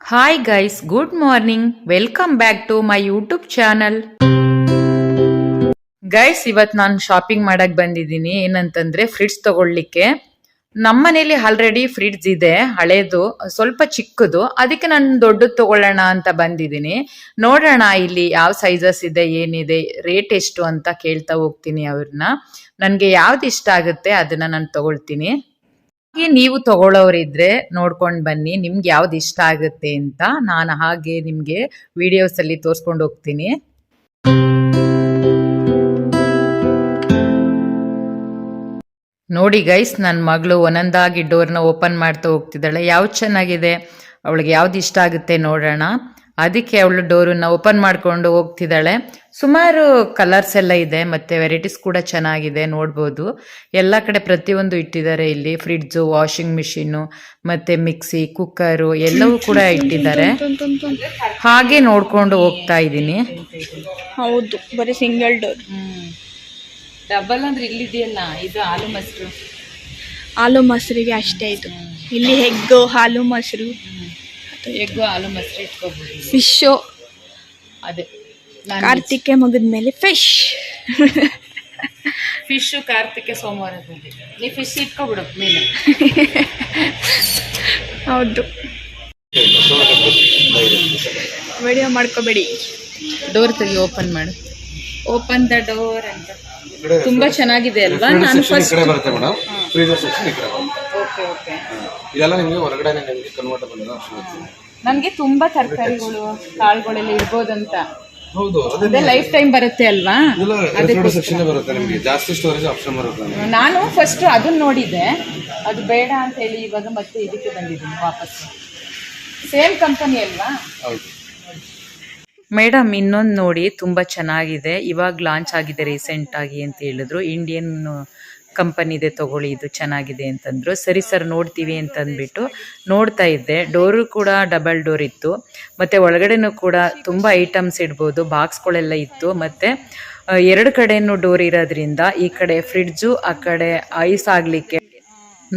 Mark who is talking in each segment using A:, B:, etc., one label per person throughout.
A: Hi guys good morning welcome back to my YouTube channel guys ಇವತ್ತು ನಾನು shopping ಮಾಡಕ್ಕೆ ಬಂದಿದ್ದೀನಿ. ಏನಂತಂದ್ರೆ ಫ್ರಿಡ್ಜ್ ತಗೊಳ್ಳಿಕ್ಕೆ. ನಮ್ಮನೇಲಿ ಆಲ್ರೆಡಿ ಫ್ರಿಡ್ಜ್ ಇದೆ, ಹಳೇದು, ಸ್ವಲ್ಪ ಚಿಕ್ಕದು, ಅದಕ್ಕೆ ನಾನು ದೊಡ್ಡದು ತಗೊಳ್ಳೋಣ ಅಂತ ಬಂದಿದ್ದೀನಿ. ನೋಡೋಣ ಇಲ್ಲಿ ಯಾವ ಸೈಜಸ್ ಇದೆ, ಏನಿದೆ ರೇಟ್ ಎಷ್ಟು ಅಂತ ಕೇಳ್ತಾ ಹೋಗ್ತೀನಿ ಅವ್ರನ್ನ. ನನಗೆ ಯಾವ್ದು ಇಷ್ಟ ಆಗುತ್ತೆ ಅದನ್ನ ನಾನು ತಗೊಳ್ತೀನಿ. ಹಾಗೆ ನೀವು ತಗೊಳ್ಳೋರಿದ್ರೆ ನೋಡ್ಕೊಂಡು ಬನ್ನಿ, ನಿಮ್ಗೆ ಯಾವ್ದು ಇಷ್ಟ ಆಗುತ್ತೆ ಅಂತ. ನಾನು ಹಾಗೆ ನಿಮಗೆ ವಿಡಿಯೋಸ್ ಅಲ್ಲಿ ತೋರ್ಸ್ಕೊಂಡು ಹೋಗ್ತೀನಿ. ನೋಡಿ ಗೈಸ್ ನನ್ನ ಮಗಳು ಒಂದೊಂದಾಗಿ ಡೋರ್ನ ಓಪನ್ ಮಾಡ್ತಾ ಹೋಗ್ತಿದ್ದಾಳೆ. ಯಾವ್ದು ಚೆನ್ನಾಗಿದೆ? ಅವಳಿಗೆ ಯಾವ್ದು ಇಷ್ಟ ಆಗುತ್ತೆ ನೋಡೋಣ. ಅದಕ್ಕೆ ಅವಳು ಡೋರನ್ನ ಓಪನ್ ಮಾಡ್ಕೊಂಡು ಹೋಗ್ತಿದ್ದಾಳೆ. ಸುಮಾರು ಕಲರ್ಸ್ ಎಲ್ಲ ಇದೆ ಮತ್ತೆ ವೆರೈಟೀಸ್ ಕೂಡ ಚೆನ್ನಾಗಿದೆ ನೋಡ್ಬೋದು. ಎಲ್ಲ ಕಡೆ ಪ್ರತಿಯೊಂದು ಇಟ್ಟಿದ್ದಾರೆ ಇಲ್ಲಿ. ಫ್ರಿಡ್ಜು ವಾಷಿಂಗ್ ಮಿಷಿನ್ನು ಮತ್ತೆ ಮಿಕ್ಸಿ ಕುಕ್ಕರು ಎಲ್ಲವೂ ಕೂಡ ಇಟ್ಟಿದ್ದಾರೆ. ಹಾಗೆ ನೋಡ್ಕೊಂಡು ಹೋಗ್ತಾ ಇದ್ದೀನಿ.
B: ಹೌದು ಬರೀ ಸಿಂಗಲ್ ಡೋರ್.
A: ಡಬಲ್ ಅಂದ್ರೆ ಇಲ್ಲಿದೆಯಲ್ಲ ಇದು ಹಾಲು ಮೊಸರು.
B: ಹಾಲು ಮೊಸರಿಗೆ ಅಷ್ಟೇ ಇದು. ಇಲ್ಲಿ ಹೆಗ್ಗು ಹಾಲು ಮೊಸರು.
A: ಎಗ್ಗು ಹಾಲು ಮೊಸರು ಇಟ್ಕೋಬಹುದು
B: ಫಿಶು
A: ಅದೇ.
B: ಕಾರ್ತಿಕೆ ಮುಗಿದ್ಮೇಲೆ ಫಿಶ್
A: ಫಿಶ್ ಕಾರ್ತಿಕೆ ಸೋಮವಾರ ನೀ ಫಿಶ್ ಇಟ್ಕೊಬಿಡು ಮೇಲೆ.
B: ಹೌದು. ವಿಡಿಯೋ ಮಾಡ್ಕೋಬೇಡಿ.
A: ಡೋರ್ ತೆಗಿ ಓಪನ್ ಮಾಡು. ಓಪನ್ ದ ಡೋರ್ ಅಂತ. ತುಂಬಾ ಚೆನ್ನಾಗಿದೆ ಅಲ್ವಾ? ನಾನು ಫಸ್ಟ್
C: ಕಡೆ ಬರುತ್ತೆ ಮೇಡಮ್. ಫ್ರೀಜರ್ ಸೆಕ್ಷನ್ ಈ ಕಡೆ ಬರುತ್ತೆ.
A: Okay okay.
C: ಇದೆಲ್ಲ ನಿಮಗೆ ಹೊರಗಡೆ ನಿಮಗೆ ಕನ್ವರ್ಟಬಲ್ ಆಪ್ಷನ್ ಇರುತ್ತೆ.
A: ನಮ್ಗೆ ತುಂಬಾ ತರಕಾರಿಗಳು ಕಾಳುಗಳೆಲ್ಲ ಇರ್ಬೋದಂತ.
C: ಹೌದು ಅದೇ
A: ಲೈಫ್ ಟೈಮ್ ಬರುತ್ತೆ ಅಲ್ವಾ?
C: ಅದೇ ರೆಫ್ರಿಜರೇಟರ್ ಸೆಕ್ಷನ್ ಬರುತ್ತೆ ನಿಮಗೆ. ಜಾಸ್ತಿ ಸ್ಟೋರೇಜ್ ಆಪ್ಷನ್ ಬರುತ್ತೆ
A: ನಾನು ಫಸ್ಟ್ ಅದನ್ನ ನೋಡಿದ್ದೆ. ಅದು ಬೇಡ ಅಂತ ಹೇಳಿ ಇವಾಗ ಮತ್ತೆ ಇದಕ್ಕೆ ಬಂದಿದ್ದೀನಿ ವಾಪಸ್. ಸೇಮ್ ಕಂಪನಿ ಅಲ್ವಾ?
C: ಹೌದು.
A: ಮೇಡಮ್, ಇನ್ನೊಂದು ನೋಡಿ, ತುಂಬ ಚೆನ್ನಾಗಿದೆ. ಇವಾಗ ಲಾಂಚ್ ಆಗಿದೆ ರೀಸೆಂಟ್ ಆಗಿ ಅಂತ ಹೇಳಿದ್ರು. ಇಂಡಿಯನ್ ಕಂಪನಿದೆ ತಗೊಳ್ಳಿ, ಇದು ಚೆನ್ನಾಗಿದೆ ಅಂತಂದ್ರು. ಸರಿ ಸರ್ ನೋಡ್ತೀವಿ ಅಂತ ಅಂದ್ಬಿಟ್ಟು ನೋಡ್ತಾ ಇದ್ದೆ. ಡೋರು ಕೂಡ ಡಬಲ್ ಡೋರ್ ಇತ್ತು. ಮತ್ತು ಒಳಗಡೆನೂ ಕೂಡ ತುಂಬ ಐಟಮ್ಸ್ ಇಡ್ಬೋದು ಬಾಕ್ಸ್ಗಳೆಲ್ಲ ಇತ್ತು. ಮತ್ತು ಎರಡು ಕಡೆನೂ ಡೋರ್ ಇರೋದ್ರಿಂದ ಈ ಕಡೆ ಫ್ರಿಡ್ಜು ಆ ಕಡೆ ಐಸ್ ಆಗಲಿಕ್ಕೆ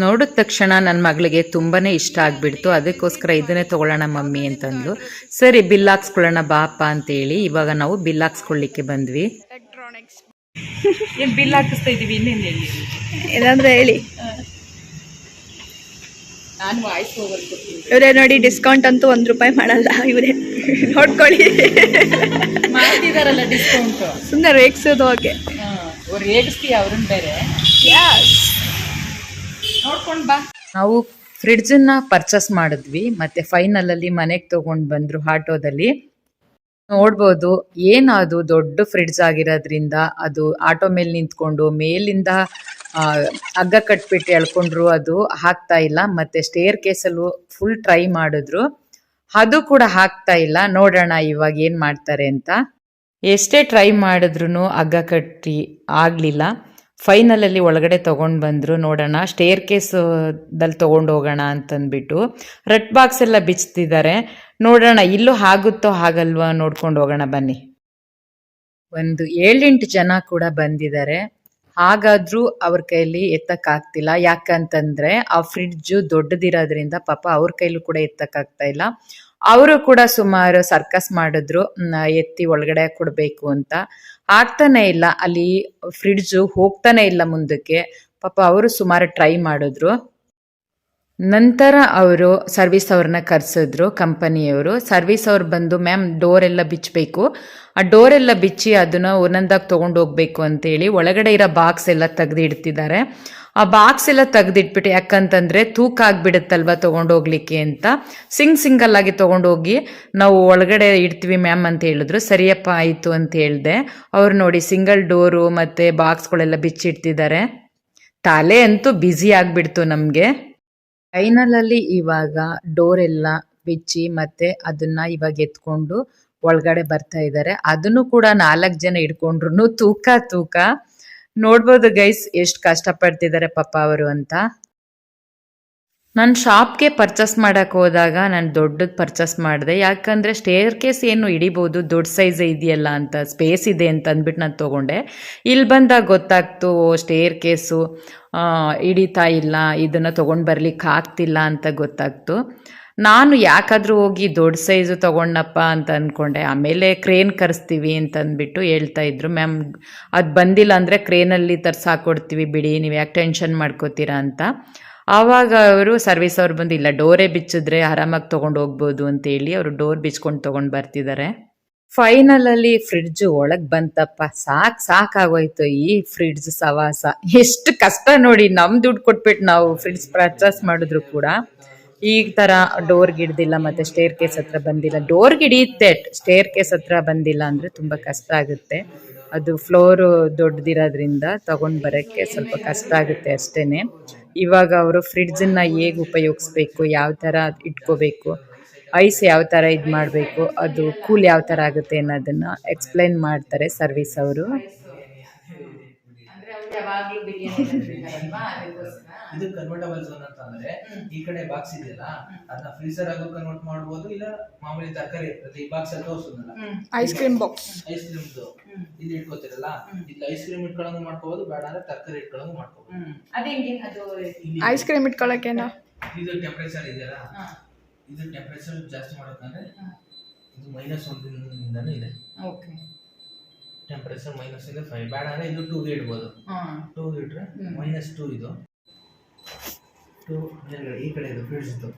A: ನೋಡಿದ ತಕ್ಷಣ ನನ್ನ ಮಗಳಿಗೆ ತುಂಬಾ ಇಷ್ಟ ಆಗಿಬಿಡ್ತು. ಅದಕ್ಕೋಸ್ಕರ ಇದನ್ನೇ ತಗೊಳ್ಳೋಣ ಮಮ್ಮಿ ಅಂತಂದ್ಲು. ಸರಿ ಬಿಲ್ ಹಾಕ್ಸ್ಕೊಳ್ಳೋಣ ಬಾಪ ಅಂತೇಳಿ ಇವಾಗ ನಾವು ಬಿಲ್ ಹಾಕ್ಸ್ಕೊಳ್ಳಿಕ್ಕೆ ಬಂದ್ವಿ. ಬಿಲ್ ಹಾಕಿಸ್ತಾ ಇದೀವಿ? ಇನ್ನೇನು ಹೇಳಿ?
B: ಇವರೇ ನೋಡಿ ಡಿಸ್ಕೌಂಟ್ ಅಂತೂ ಒಂದು ರೂಪಾಯಿ ಮಾಡಲ್ಲ ಇವರೇ. ನೋಡ್ಕೊಳ್ಳಿ.
A: ಮಾಡ್ತಿದಾರಲ್ಲ ಡಿಸ್ಕೌಂಟ್
B: ಸುಮ್ಮನೆ ರೇಗ್ಸೋದು ಓಕೆ
A: ಅವ್ರು ರೇಗಿಸ್ತೀಯ ಅವ್ರನ್ನ ಬೇರೆ? ನೋಡ್ಕೊಂಡ್ ಬಾ. ನಾವು ಫ್ರಿಡ್ಜನ್ನ ಪರ್ಚೇಸ್ ಮಾಡಿದ್ವಿ, ಮತ್ತೆ ಫೈನಲ್ ಅಲ್ಲಿ ಮನೆಗೆ ತಗೊಂಡ್ ಬಂದ್ರು ಆಟೋದಲ್ಲಿ ನೋಡ್ಬೋದು ಏನದು ದೊಡ್ಡ ಫ್ರಿಡ್ಜ್ ಆಗಿರೋದ್ರಿಂದ ಅದು ಆಟೋ ಮೇಲೆ ನಿಂತ್ಕೊಂಡು, ಮೇಲಿಂದ ಹಗ್ಗ ಕಟ್ಬಿಟ್ಟು ಎಳ್ಕೊಂಡ್ರು ಅದು ಹಾಕ್ತಾ ಇಲ್ಲ, ಮತ್ತೆ ಸ್ಟೇರ್ ಕೇಸಲ್ಲೂ ಫುಲ್ ಟ್ರೈ ಮಾಡಿದ್ರು. ಅದು ಕೂಡ ಹಾಕ್ತಾ ಇಲ್ಲ, ನೋಡೋಣ ಇವಾಗ ಏನ್ ಮಾಡ್ತಾರೆ ಅಂತ. ಎಷ್ಟೇ ಟ್ರೈ ಮಾಡಿದ್ರು ಹಗ್ಗ ಕಟ್ಟಿ ಆಗ್ಲಿಲ್ಲ. ಫೈನಲ್ ಅಲ್ಲಿ ಒಳಗಡೆ ತಗೊಂಡ್ ಬಂದ್ರು, ನೋಡೋಣ ಸ್ಟೇರ್ ಕೇಸ್ ದಲ್ಲಿ ತಗೊಂಡು ಹೋಗೋಣ ಅಂತಂದ್ಬಿಟ್ಟು ರಟ್ ಬಾಕ್ಸ್ ಎಲ್ಲ ಬಿಚ್ತಿದ್ದಾರೆ. ನೋಡೋಣ, ಇಲ್ಲೂ ಆಗುತ್ತೋ ಹಾಗಲ್ವಾ ನೋಡ್ಕೊಂಡು ಹೋಗೋಣ ಬನ್ನಿ. ಒಂದು ಏಳೆಂಟು ಜನ ಕೂಡ ಬಂದಿದ್ದಾರೆ. ಹಾಗಾದ್ರೂ ಅವ್ರ ಕೈಲಿ ಎತ್ತಕ್ಕಾಗ್ತಿಲ್ಲ. ಯಾಕಂತಂದ್ರೆ ಆ ಫ್ರಿಡ್ಜು ದೊಡ್ಡದಿರೋದ್ರಿಂದ ಪಾಪ ಅವ್ರ ಕೈಲೂ ಕೂಡ ಎತ್ತಕ್ಕಾಗ್ತಾ ಇಲ್ಲ. ಅವರು ಕೂಡ ಸುಮಾರು ಸರ್ಕಸ್ ಮಾಡಿದ್ರು ಎತ್ತಿ ಒಳಗಡೆ ಕೊಡಬೇಕು ಅಂತ. ಆಗ್ತಾನೆ ಇಲ್ಲ. ಅಲ್ಲಿ ಫ್ರಿಡ್ಜು ಹೋಗ್ತಾನೆ ಇಲ್ಲ ಮುಂದಕ್ಕೆ. ಪಾಪ ಅವರು ಸುಮಾರು ಟ್ರೈ ಮಾಡಿದ್ರು. ನಂತರ ಅವರು ಸರ್ವಿಸ್ ಅವ್ರನ್ನ ಕರೆಸಿದ್ರು ಕಂಪನಿಯವರು ಸರ್ವಿಸ್ ಅವ್ರು ಬಂದು ಮ್ಯಾಮ್ ಡೋರ್ ಎಲ್ಲ ಬಿಚ್ಚಬೇಕು ಆ ಡೋರ್ ಎಲ್ಲ ಬಿಚ್ಚಿ ಅದನ್ನ ಒಂದೊಂದಾಗಿ ತೊಗೊಂಡು ಹೋಗ್ಬೇಕು ಅಂತೇಳಿ ಒಳಗಡೆ ಇರೋ ಬಾಕ್ಸ್ ಎಲ್ಲ ತೆಗ್ದು ಇಡ್ತಿದ್ದಾರೆ ಆ ಬಾಕ್ಸ್ ಎಲ್ಲ ತೆಗೆದಿಟ್ಬಿಟ್ಟೆ ಯಾಕಂತಂದ್ರೆ ತೂಕ ಆಗ್ಬಿಡುತ್ತಲ್ವ ತಗೊಂಡೋಗ್ಲಿಕ್ಕೆ ಅಂತ. ಸಿಂಗ್ ಸಿಂಗಲ್ ಆಗಿ ತಗೊಂಡೋಗಿ ನಾವು ಒಳಗಡೆ ಇಡ್ತೀವಿ ಮ್ಯಾಮ್ ಅಂತ ಹೇಳಿದ್ರು. ಸರಿಯಪ್ಪ ಆಯಿತು ಅಂತ ಹೇಳಿದೆ. ಅವ್ರು ನೋಡಿ ಸಿಂಗಲ್ ಡೋರು ಮತ್ತೆ ಬಾಕ್ಸ್ಗಳೆಲ್ಲ ಬಿಚ್ಚಿಡ್ತಿದ್ದಾರೆ. ತಲೆ ಅಂತೂ ಬ್ಯುಸಿ ಆಗಿಬಿಡ್ತು ನಮಗೆ. ಫೈನಲ್ ಅಲ್ಲಿ ಇವಾಗ ಡೋರ್ ಎಲ್ಲ ಬಿಚ್ಚಿ ಮತ್ತೆ ಅದನ್ನ ಇವಾಗ ಎತ್ಕೊಂಡು ಒಳಗಡೆ ಬರ್ತಾ ಇದ್ದಾರೆ. ಅದನ್ನು ಕೂಡ ನಾಲ್ಕು ಜನ ಇಟ್ಕೊಂಡ್ರು ತೂಕ ತೂಕ. ನೋಡ್ಬೋದು ಗೈಸ್ ಎಷ್ಟು ಕಷ್ಟಪಡ್ತಿದ್ದಾರೆ ಪಪ್ಪ ಪಾಪ ಅವರು ಅಂತ. ನಾನು ಶಾಪ್ಗೆ ಪರ್ಚೇಸ್ ಮಾಡೋಕ್ಕೆ ಹೋದಾಗ ನಾನು ದೊಡ್ಡದು ಪರ್ಚೇಸ್ ಮಾಡಿದೆ. ಯಾಕಂದರೆ ಸ್ಟೇರ್ ಕೇಸ್ ಏನು ಹಿಡಿಬೋದು, ದೊಡ್ಡ ಸೈಜ್ ಇದೆಯಲ್ಲ ಅಂತ ಸ್ಪೇಸ್ ಇದೆ ಅಂತ ಅಂದ್ಬಿಟ್ಟು ನಾನು ತೊಗೊಂಡೆ. ಇಲ್ಲಿ ಬಂದಾಗ ಗೊತ್ತಾಗ್ತು ಸ್ಟೇರ್ ಕೇಸು ಹಿಡಿತಾ ಇಲ್ಲ, ಇದನ್ನು ತೊಗೊಂಡು ಬರ್ಲಿಕ್ಕೆ ಆಗ್ತಿಲ್ಲ ಅಂತ ಗೊತ್ತಾಗ್ತು. ನಾನು ಯಾಕಾದರೂ ಹೋಗಿ ದೊಡ್ಡ ಸೈಜು ತೊಗೊಂಡಪ್ಪ ಅಂತ ಅಂದ್ಕೊಂಡೆ ಆಮೇಲೆ ಕ್ರೇನ್ ಕರೆಸ್ತೀವಿ ಅಂತ ಅಂದ್ಬಿಟ್ಟು ಹೇಳ್ತಾ ಇದ್ರು. ಮ್ಯಾಮ್, ಅದು ಬಂದಿಲ್ಲ ಅಂದರೆ ಕ್ರೇನಲ್ಲಿ ತರ್ಸಾಕೊಡ್ತೀವಿ ಬಿಡಿ, ನೀವು ಯಾಕೆ ಟೆನ್ಷನ್ ಮಾಡ್ಕೋತೀರಾ ಅಂತ. ಆವಾಗ ಅವರು ಸರ್ವಿಸ್ ಅವ್ರು ಬಂದು, ಇಲ್ಲ, ಡೋರೇ ಬಿಚ್ಚಿದ್ರೆ ಆರಾಮಾಗಿ ತೊಗೊಂಡು ಹೋಗ್ಬೋದು ಅಂತೇಳಿ ಅವರು ಡೋರ್ ಬಿಚ್ಕೊಂಡು ತೊಗೊಂಡು ಬರ್ತಿದ್ದಾರೆ ಫೈನಲಲ್ಲಿ ಫ್ರಿಡ್ಜ್ ಒಳಗೆ ಬಂತಪ್ಪ. ಸಾಕು ಸಾಕಾಗೋಯ್ತು ಈ ಫ್ರಿಡ್ಜ್ ಸವಾಸ. ಎಷ್ಟು ಕಷ್ಟ ನೋಡಿ ನಮ್ಮ ದುಡ್ಡು ಕೊಟ್ಬಿಟ್ಟು ನಾವು ಫ್ರಿಡ್ಜ್ ಪರ್ಚೇಸ್ ಮಾಡಿದ್ರು ಕೂಡ. ಈ ತರ ಡೋರ್ ಗಿಡ್ದಿಲ್ಲ ಮತ್ತೆ ಸ್ಟೇರ್ ಕೇಸ್ ಹತ್ರ ಬಂದಿಲ್ಲ. ಡೋರ್ ಗಿಡಿಯುತ್ತೆ ಸ್ಟೇರ್ ಕೇಸ್ ಹತ್ರ ಬಂದಿಲ್ಲ ಅಂದ್ರೆ ತುಂಬಾ ಕಷ್ಟ ಆಗುತ್ತೆ. ಅದು ಫ್ಲೋರ್ ದೊಡ್ಡದಿರೋದ್ರಿಂದ ತಗೊಂಡ್ ಬರಕ್ಕೆ ಸ್ವಲ್ಪ ಕಷ್ಟ ಆಗುತ್ತೆ ಅಷ್ಟೇನೆ. ಇವಾಗ ಅವರು ಫ್ರಿಡ್ಜ್ನ ಹೇಗೆ ಉಪಯೋಗಿಸ್ಬೇಕು, ಯಾವ ತರ ಇಟ್ಕೋಬೇಕು ಐಸ್ ಯಾವ ತರ ಇದು ಮಾಡಬೇಕು ಅದು ಕೂಲ್ ಯಾವ ತರ ಆಗುತ್ತೆ ಅನ್ನೋದನ್ನ ಎಕ್ಸ್ಪ್ಲೈನ್ ಮಾಡ್ತಾರೆ ಸರ್ವಿಸ್ ಅವರು.
D: ಇದು ಕನ್ವರ್ಟಬಲ್ ಝೋನ್ ಅಂತ ಅಂದ್ರೆ ಈ ಕಡೆ ಬಾಕ್ಸ್ ಇದೆಯಲ್ಲ ಅದನ್ನ ಫ್ರೀಸರ್ ಆಗು ಕನ್ವರ್ಟ್ ಮಾಡಬಹುದು ಇಲ್ಲ ಮಾಮೂಲಿ ತರಕಾರಿ ಇರ್ತದೆ ಈ ಬಾಕ್ಸ್ ಅಲ್ಲಿ ತೋರಿಸೋದಲ್ಲ.
B: ಐಸ್ ಕ್ರೀಮ್ ಬಾಕ್ಸ್
D: ಐಸ್ ಕ್ರೀಮ್ದು ಇಲ್ಲಿ ಇಟ್ಕೋತಿರಲ್ಲ? ಇಲ್ಲಿ ಐಸ್ ಕ್ರೀಮ್ ಇಟ್ಕೊಳ್ಳೋದು ಮಾಡ್ಕೋಬಹುದು ಬೇಡ ಅಂದ್ರೆ ತರಕಾರಿ ಇಟ್ಕೊಳ್ಳೋದು ಮಾಡ್ಕೋಬಹುದು ಇಲ್ಲಿ
B: ಐಸ್ ಕ್ರೀಮ್ ಇಟ್ಕೊಳ್ಳಕ್ಕೆ
D: ಇದು ಟೆಂಪರೇಚರ್ ಇದೆಯಲ್ಲ? ಇದು ಟೆಂಪರೇಚರ್ ಜಾಸ್ತಿ ಮಾಡೋಕಂದ್ರೆ ಇದು ಮೈನಸ್ ಒಂದಿಂದನೂ ಇದೆ. ಟೆಂಪರೇಚರ್ ಮೈನಸ್ ಇಂದ ಫೈವ್ ಬೇಡ ಅಂದ್ರೆ ಇದು ಟೂಗೆ ಇಡ್ಬೋದು. ಟೂ ಇಟ್ರೆ ಮೈನಸ್ ಟೂ ಇದು. ಟೂ ಮೇಲ್ಗಡೆ ಈ ಕಡೆ ಇದು ಫ್ರಿಡ್ಜ್ ಇದು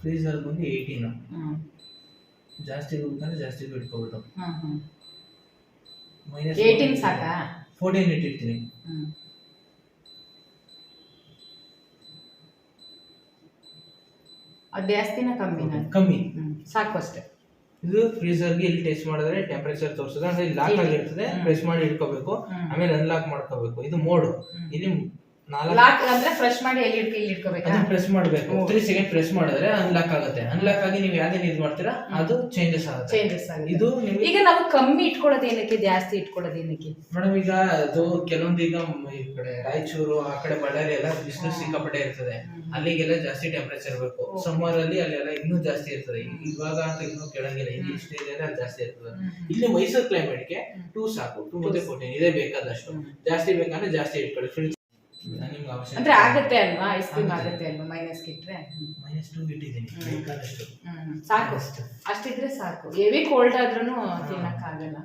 D: ಫ್ರೀಸರ್ ಬಂದು ಏಯ್ಟೀನು ಜಾಸ್ತಿ ಅಂದ್ರೆ ಜಾಸ್ತಿ ಇಟ್ಕೋಬಿಟ್ಟು ಮೈನಸ್
A: ಏಯ್ಟೀನ್ ಸಾಕಾ?
D: ಫೋರ್ಟೀನ್ ಇಟ್ಟಿರ್ತೀನಿ.
A: ಅದು ಜಾಸ್ತಿನ ಕಮ್ಮಿನ
D: ಕಮ್ಮಿ.
A: ಸಾಕು ಅಷ್ಟೇ.
D: ಇದು ಫ್ರೀಸರ್ಗೆ ಇಲ್ಲಿ ಟೆಸ್ಟ್ ಮಾಡಿದ್ರೆ ಟೆಂಪರೇಚರ್ ತೋರಿಸುತ್ತೆ. ಅಂದ್ರೆ ಲಾಕ್ ಆಗಿರ್ತದೆ ಪ್ರೆಸ್ ಮಾಡಿ ಇಟ್ಕೋಬೇಕು. ಆಮೇಲೆ ಅನ್ಲಾಕ್ ಮಾಡ್ಕೋಬೇಕು. ಇದು ಮೋಡ್. ಇಲ್ಲಿ
A: ಲಾಕ್ ಅಂದ್ರೆ ಫ್ರೆಶ್ ಮಾಡಿ ಎಲ್ಲಿ ಇಟ್ಕೊ ಇಲ್ಲಿ ಇಟ್ಕೋಬೇಕು
D: ಅದನ್ನ ಪ್ರೆಸ್ ಮಾಡಬೇಕು. ತ್ರೀ ಸೆಕೆಂಡ್ ಪ್ರೆಸ್ ಮಾಡಿದ್ರೆ ಅನ್ಲಾಕ್ ಆಗುತ್ತೆ. ಅನ್ಲಾಕ್ ಆಗಿ ನೀವು ಯಾವ್ದೇನು ಇದು ಮಾಡ್ತೀರಾ ಅದು ಚೇಂಜಸ್ ಆಗುತ್ತೆ.
A: ಚೇಂಜಸ್
D: ಇದು ನಿಮಗೆ
A: ಈಗ ನಾವು ಕಮ್ಮಿ ಇಟ್ಕೊಳ್ಳೋದು ಏನಕ್ಕೆ ಜಾಸ್ತಿ ಇಟ್ಕೊಳ್ಳೋದು ಏನಕ್ಕೆ?
D: ಮೇಡಮ್ ಈಗ ಅದು ಕೆಲವೊಂದು ಈಗ ಈ ಕಡೆ ರಾಯಚೂರು ಆ ಕಡೆ ಬಳ್ಳಾರಿ ಎಲ್ಲ ಬಿಸಿಲು ಸಿಕ್ಕಾಪಟ್ಟೆ ಇರ್ತದೆ. ಅಲ್ಲಿಗೆಲ್ಲ ಜಾಸ್ತಿ ಟೆಂಪರೇಚರ್ ಇರಬೇಕು. ಸಮ್ಮರ್ ಅಲ್ಲಿ ಅಲ್ಲೆಲ್ಲ ಇನ್ನೂ ಜಾಸ್ತಿ ಇರ್ತದೆ. ಇವಾಗ ಅಂತ ಇನ್ನೂ ಕೆಳಗಿಲ್ಲ. ಇಲ್ಲಿ ಇಷ್ಟೇ ಇದೆ ಜಾಸ್ತಿ ಇರ್ತದೆ. ಇಲ್ಲಿ ಮೈಸೂರು ಕ್ಲೈಮೇಟ್ಗೆ ಟೂ ಸಾಕು. ಟೂ ಮತ್ತೆ ಫೋರ್ಟೀನ್ ಇದೇ ಬೇಕಾದಷ್ಟು. ಜಾಸ್ತಿ ಬೇಕಂದ್ರೆ ಜಾಸ್ತಿ ಇಟ್ಕೊಳ್ಳಿ.
A: ಅಂದ್ರೆ ಆಗತ್ತೆ ಅಲ್ವಾ? ಐಸ್ ಕ್ರೀಮ್ ಆಗತ್ತೆ. ಅಲ್ವಾ? ಮೈನಸ್ ಇಟ್ರೆ
D: ಮೈನಸ್ ಟೂ ಇಟ್ಟಿದ್ದೀನಿ. ಬೇಕಾದಷ್ಟು
A: ಸಾಕು. ಅಷ್ಟಿದ್ರೆ ಸಾಕು. ಹೆವಿ ಕೋಲ್ಡ್ ಆದ್ರೂ ತಿನ್ನಕ್ಕಾಗಲ್ಲ.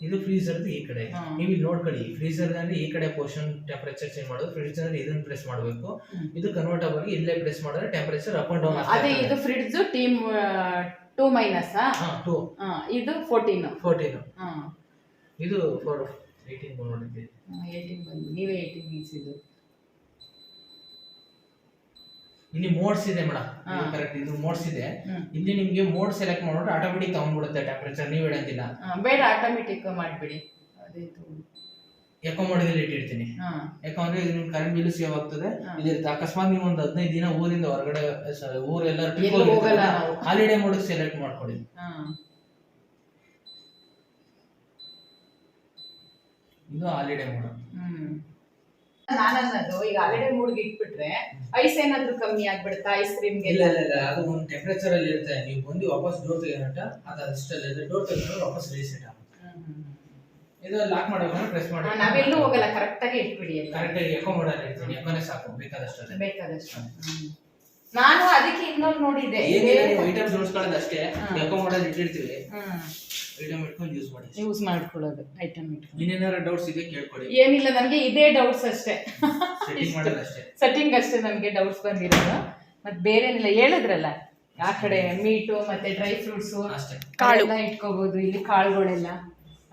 D: ಇದು ಫ್ರೀಸರ್ ಈ ಕಡೆ. ನೀವು ಇಲ್ಲಿ ನೋಡ್ಕೊಳ್ಳಿ. ಫ್ರೀಜರ್ ಅಂದ್ರೆ ಈ ಕಡೆ ಪೋರ್ಷನ್ ಟೆಂಪರೇಚರ್ ಚೇಂಜ್ ಮಾಡೋದು. ಫ್ರಿಡ್ಜ್ ಅಂದ್ರೆ ಇದನ್ನ ಪ್ರೆಸ್ ಮಾಡಬೇಕು. ಇದು ಕನ್ವರ್ಟಬಲ್ ಇಲ್ಲೇ ಪ್ರೆಸ್ ಮಾಡಿದ್ರೆ ಟೆಂಪರೇಚರ್ ಅಪ್ ಅಂಡ್ ಡೌನ್
A: ಅದೇ ಇದು fridge team two minus
D: two
A: ಇದು ಫೋರ್ಟೀನ್
D: ಫೋರ್ಟೀನ್ ಇದು ಫೋರ್ ಏಯ್ಟೀನ್ ನೋಡಿದ್ವಿ
A: ಏಯ್ಟೀನ್ ಬಂದು ನೀವೇ ಏಯ್ಟೀನ್ ಮೀನ್ಸಿದ್ದು
D: ಇಲ್ಲಿ ಮೋಡ್ಸ್ ಇದೆ ಮೇಡಮ್. ಕರೆಕ್ಟ್ ಇದು ಮೋಡ್ಸ್ ಇದೆ ಇಲ್ಲಿ ನಿಮ್ಗೆ ಮೋಡ್ ಸೆಲೆಕ್ಟ್ ಮಾಡಿದ್ರೆ ಆಟೋಮೆಟಿಕ್ ತಗೊಂಡ್ಬಿಡುತ್ತೆ ಟೆಂಪರೇಚರ್ ನೀವು ಹೇಳಂಗಿಲ್ಲ.
A: ಆ, ಬೇಡ ಆಟೋಮೆಟಿಕ್ ಮಾಡಿಬಿಡಿ.
D: ಎಕೋ ಮಾಡಿದಲ್ಲಿ ಇಟ್ಟಿರ್ತೀನಿ. ಯಾಕಂದ್ರೆ ಇದು ನಿಮ್ ಕರೆಂಟ್ ಬಿಲ್ ಸೇವ್ ಆಗ್ತದೆ. ಇದಿರುತ್ತೆ. ಅಕಸ್ಮಾತ್ ನೀವು ಒಂದು ಹದಿನೈದು ದಿನ ಊರಿಂದ ಹೊರಗಡೆ ಊರೆಲ್ಲ ಹಾಲಿಡೇ ಮೋಡ್ ಸೆಲೆಕ್ಟ್
A: ಮಾಡ್ಕೊಡಿ.
D: ಇದು ಹಾಲಿಡೇ ಮೋಡ್
A: ನಾನನ್ನೋದು ಈಗ ಆಲ್ರೆಡಿ ಮೂಡ್ಗೆ ಇಟ್ಬಿಟ್ರೆ ಐಸ್ ಏನಾದ್ರೂ ಕಮ್ಮಿ ಆಗ್ಬಿಡುತ್ತಾ ಐಸ್ ಕ್ರೀಮ್ಗೆ
D: ಇಲ್ಲ ಇಲ್ಲ ಇಲ್ಲ ಅದು ಒಂದು ಟೆಂಪರೇಚರ್ ಅಲ್ಲಿ ಇರುತ್ತೆ. ನೀವು ಬಂದು ವಾಪಸ್ ಡೋರ್ ತೆಗೆಯೋಣ ಅದು ಅಷ್ಟಲ್ಲಿ ಡೋರ್ ತೆಗೆದ್ರೆ ವಾಪಸ್ ರೀಸೆಟ್ ಆಗುತ್ತೆ. ಇದು ಲಾಕ್ ಮಾಡ್ಬೇಕಂದ್ರೆ ಪ್ರೆಸ್ ಮಾಡಿ
A: ನಾವೆಲ್ಲೂ ಹೋಗಲ್ಲ ಕರೆಕ್ಟ್ ಆಗಿ ಇಟ್ಬಿಡಿ
D: ಕರೆಕ್ಟ್ ಆಗಿ ಎಕೋ ಮಾಡಲ್ಲ ಇರ್ತೀನಿ. ಸಾಕು ಬೇಕಾದಷ್ಟು
A: ಬೇಕಾದಷ್ಟು ನಾನು ಅದಕ್ಕೆ ಇನ್ನೊಂದು ನೋಡಿದ್ದೆ.
D: ಏನಿಲ್ಲ ನೀವು ಐಟಮ್ಸ್ ನೋಡ್ಕೊಳ್ಳೋದು ಅಷ್ಟೇ. ಎಕೋ ಮಾಡೋದು ಇಟ್ಟಿರ್ತೀವಿ. ಐಟಮ್ ಇಟ್ಕೊಂಡು ಯೂಸ್ ಮಾಡಿ.
A: ಯೂಸ್ ಮಾಡ್ಕೊಳ್ಳೋದು ಐಟಮ್ ಇಟ್ಕೊಂಡು.
D: ಇನ್ನೇನಾರ ಡೌಟ್ಸ್ ಇದೆ ಕೇಳ್ಕೊಳ್ಳಿ
A: ಏನಿಲ್ಲ ನನಗೆ ಇದೇ ಡೌಟ್ಸ್ ಅಷ್ಟೇ.
D: ಸೆಟ್ಟಿಂಗ್ ಮಾಡೋದು ಅಷ್ಟೇ.
A: ಸೆಟ್ಟಿಂಗ್ ಅಷ್ಟೇ ನನಗೆ ಡೌಟ್ಸ್ ಬಂದಿರೋದು. ಮತ್ತೆ ಬೇರೆ ಏನಿಲ್ಲ ಹೇಳಿದ್ರಲ್ಲ ಆ ಕಡೆ ಮೀಟು ಮತ್ತೆ ಡ್ರೈ ಫ್ರೂಟ್ಸು
D: ಅಷ್ಟೇ.
B: ಕಾಳು.
A: ಎಲ್ಲ ಇಟ್ಕೋಬಹುದು ಇಲ್ಲಿ ಕಾಳುಗಳೆಲ್ಲ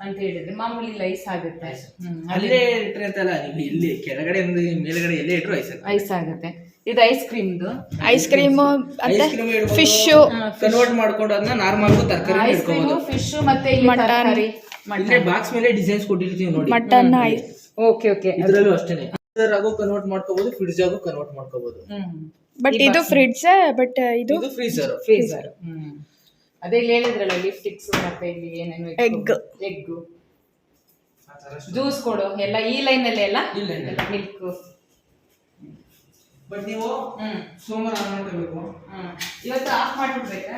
A: ಅಂತ ಹೇಳಿದ್ರೆ. ಮಾಮೂಲಿ ಲೈಸ್ ಆಗುತ್ತೆ. ಹ್ಮ್
D: ಅಲ್ಲೇ ಇಟ್ಟರೆ ಅಂತಲ್ಲ ಇಲ್ಲಿ ಕೆಳಗಡೆ ಒಂದು ಮೇಲ್ಗಡೆ ಎಲ್ಲೇ ಇಟ್ರು ಐಸ್
A: ಐಸ್ ಆಗುತ್ತೆ. ಇದು ಐಸ್ ಕ್ರೀಮ್ದು
B: ಐಸ್ ಕ್ರೀಮ್ ಅಂತ ಫಿಶ್
D: ಕನ್ವರ್ಟ್ ಮಾಡ್ಕೊಂಡು ಅದನ್ನ ನಾರ್ಮಲ್ ತರಕಾರಿ
A: ಐಸ್ ಕ್ರೀಮ್ ಫಿಶ್ ಮತ್ತೆ ಇಲ್ಲೇ
D: ಬಾಕ್ಸ್ ಮೇಲೆ ಡಿಸೈನ್ಸ್ ಕೊಟ್ಟಿರ್ತೀವಿ ನೋಡಿ.
B: ಮಟನ್ ಐಸ್
A: ಓಕೆ ಓಕೆ
D: ಇದ್ರಲ್ಲೂ ಅಷ್ಟೇನೆ. ಕನ್ವರ್ಟ್ ಮಾಡ್ಕೋಬಹುದು ಫ್ರಿಡ್ಜ್ ಆಗೂ ಕನ್ವರ್ಟ್ ಮಾಡ್ಕೋಬಹುದು
A: ಹ್ಮ್.
B: ಬಟ್ ಇದು ಫ್ರಿಡ್ಜ್ ಬಟ್ ಇದು
D: ಇದು ಫ್ರೀಜರ್
A: ಫ್ರೀಸರ್ ಹ್ಮ್. ಅದೇ ಇಲ್ಲಿ ಹೇಳಿದ್ರಲ್ಲ ಲಿಫ್ಟಿಕ್ಸ್ ಮತ್ತೆ ಇಲ್ಲಿ ಏನೇನು
B: ಎಗ್
A: ಎಗ್ ಜ್ಯೂಸ್ ಕೊಡು. ಎಲ್ಲ ಈ ಲೈನ್ ಅಲ್ಲಿ. ಎಲ್ಲ ಮಿಲ್ಕ್
D: ಬಟ್ ನೀವು ಸೋಮವಾರ ಆನ್ ಮಾಡ್ಕೋಬೇಕು
E: ಇವತ್ತು ಆಫ್ ಮಾಡ್ಬಿಡ್ಬೇಕಾ?